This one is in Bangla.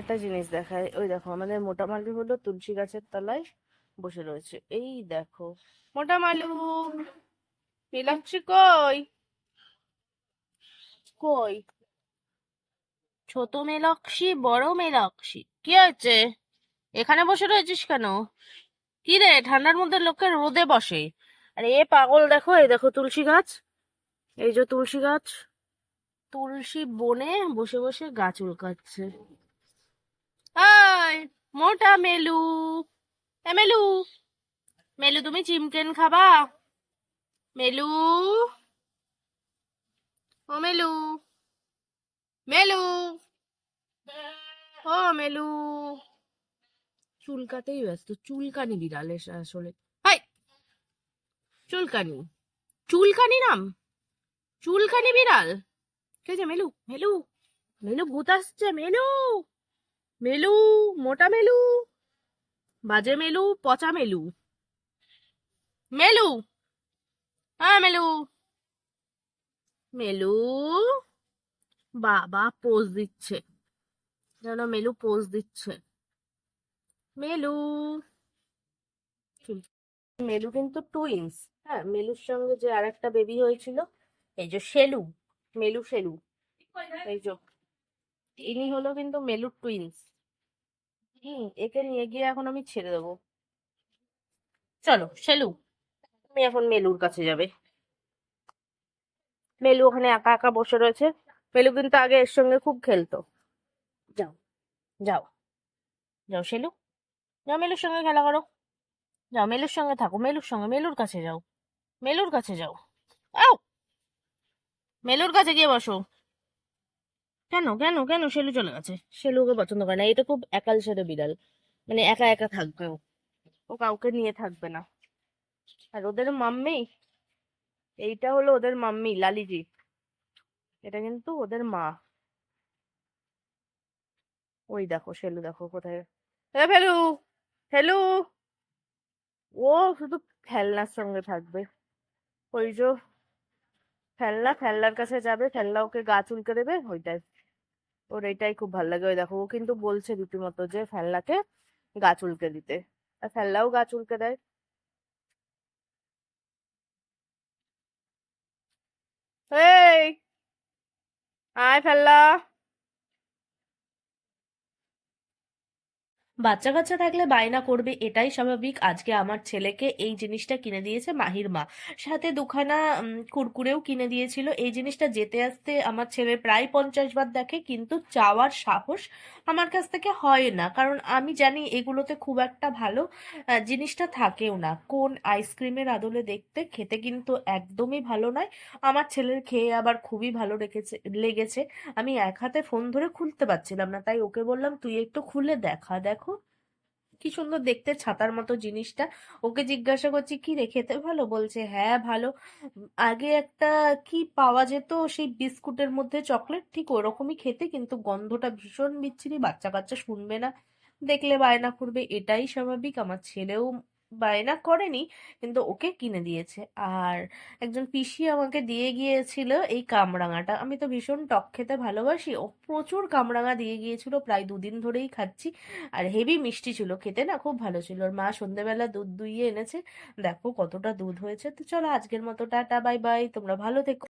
একটা জিনিস দেখায় ওই দেখো, আমাদের মোটা মালু হলো তুলসী গাছের তলায় বসে রয়েছে। এই দেখো, মোটা মালু মিলাক্ষী কই? কই? ছোট মেলাক্ষী বড় মেলাক্ষী কি হয়েছে? এখানে বসে রয়েছিস কেন? কি রে, ঠান্ডার মধ্যে লোকে রোদে বসে। আর এ পাগল, দেখো, এই দেখো তুলসী গাছ। এই যে তুলসী গাছ। তুলসী বনে বসে বসে গাছ উল্কাচ্ছে। আয় মোটা মেলু। এ, মেলু। মেলু, তুমি চিমকেন খাবা? মেলু। ও, মেলু। মেলু। ও, মেলু। চুলকাতেই ব্যস্ত। চুলকানি বিড়াল এসে আসলে। হাই! চুলকানি। চুলকানি নাম? চুলকানি বিড়াল? কে যে মেলু? মেলু। মেলু ভূত আসছে, মেলু। মেলু, মোটা মেলু, বাজে মেলু, পচা মেলু। মেলু হ্যাঁ মেলু। মেলু, বাবা পোজ দিচ্ছে। যেন মেলু পোজ দিচ্ছে। মেলু। মেলু কিন্তু টুইন্স হ্যাঁ মেলুর সঙ্গে যে আরেকটা বেবি হয়েছিল, এই যে শেলু মেলু শেলু এই যে ইনি হলো কিন্তু মেলু টুইন্স। হুম, একে নিয়ে গিয়ে এখন আমি ছেড়ে দেবো। চলো সেলু তুমি এখন মেলুর কাছে যাবে। মেলু ওখানে একা একা বসে রয়েছে। মেলু কিন্তু আগে এর সঙ্গে খুব খেলতো। যাও যাও যাও সেলু যাও মেলুর সঙ্গে খেলা করো। যাও মেলুর সঙ্গে থাকো, মেলুর সঙ্গে, মেলুর কাছে যাও, মেলুর কাছে যাও। আও, মেলুর কাছে গিয়ে বসো। কেন কেন কেন শেলু চলে গেছে? শেলু ওকে পছন্দ করে না এটা খুব একাল ছেড়ে বিড়াল। মানে একা একা থাকবে ও। ও কাউকে নিয়ে থাকবে না। আর ওদের মাম্মি? এইটা হলো ওদের মাম্মি লালিজি। এটা কিন্তু ওদের মা। ওই দেখো শেলু দেখো কোথায়। ফেলু ফেলু। ও শুধু খেলনার সঙ্গে থাকবে। ওই যে খেলনা ফেললার কাছে যাবে ফেললা ওকে গা চুলকে দেবে, ওইটাই। ওর এইটাই খুব ভালো লাগে। ওই দেখো, ও কিন্তু বলছে রীতিমতো যে ফেললাকে গা চুলকে দিতে। আর ফেললাও গা চুলকে দেয়। এই! আয় ফেলনা! বাচ্চা কাচ্চা থাকলে বায়না করবে, এটাই স্বাভাবিক। আজকে আমার ছেলেকে এই জিনিসটা কিনে দিয়েছে মাহির মা। সাথে দুখানা কুরকুরেও কিনে দিয়েছিল। এই জিনিসটা যেতে আসতে আমার ছেলে প্রায় পঞ্চাশ বার দেখে, কিন্তু চাওয়ার সাহস আমার কাছ থেকে হয় না। কারণ আমি জানি এগুলোতে খুব একটা ভালো জিনিসটা থাকেও না। কোন আইসক্রিমের আদলে দেখতে খেতে কিন্তু একদমই ভালো নয়। আমার ছেলের খেয়ে আবার খুবই ভালো রেখেছে, লেগেছে। আমি এক হাতে ফোন ধরে খুলতে পারছিলাম না, তাই ওকে বললাম, তুই একটু খুলে দেখা, দেখো কি সুন্দর দেখতে ছাতার মতো জিনিসটা। ওকে জিজ্ঞাসা করছি, কি রে, খেতে ভালো? বলছে হ্যাঁ ভালো। আগে একটা কি পাওয়া যেত সেই বিস্কুটের মধ্যে চকলেট, ঠিক ওরকমই খেতে, কিন্তু গন্ধটা ভীষণ বিচ্ছিরি বাচ্চা বাচ্চা শুনবে না। দেখলে বায়না করবে, এটাই স্বাভাবিক, আমার ছেলেও বায়না করেনি, কিন্তু ওকে কিনে দিয়েছে। আর একজন পিসি আমাকে দিয়ে গিয়েছিল এই কামরাঙাটা। আমি তো ভীষণ টক খেতে ভালোবাসি। ও প্রচুর কামরাঙা দিয়ে গিয়েছিল, প্রায় দুদিন ধরেই খাচ্ছি। আর হেভি মিষ্টি ছিল, খেতে না খুব ভালো ছিল। ওর মা সন্ধেবেলা দুধ দুইয়ে এনেছে। দেখো কতটা দুধ হয়েছে। তো চলো আজকের মতো, টাটা, বাই বাই। তোমরা ভালো থেকো।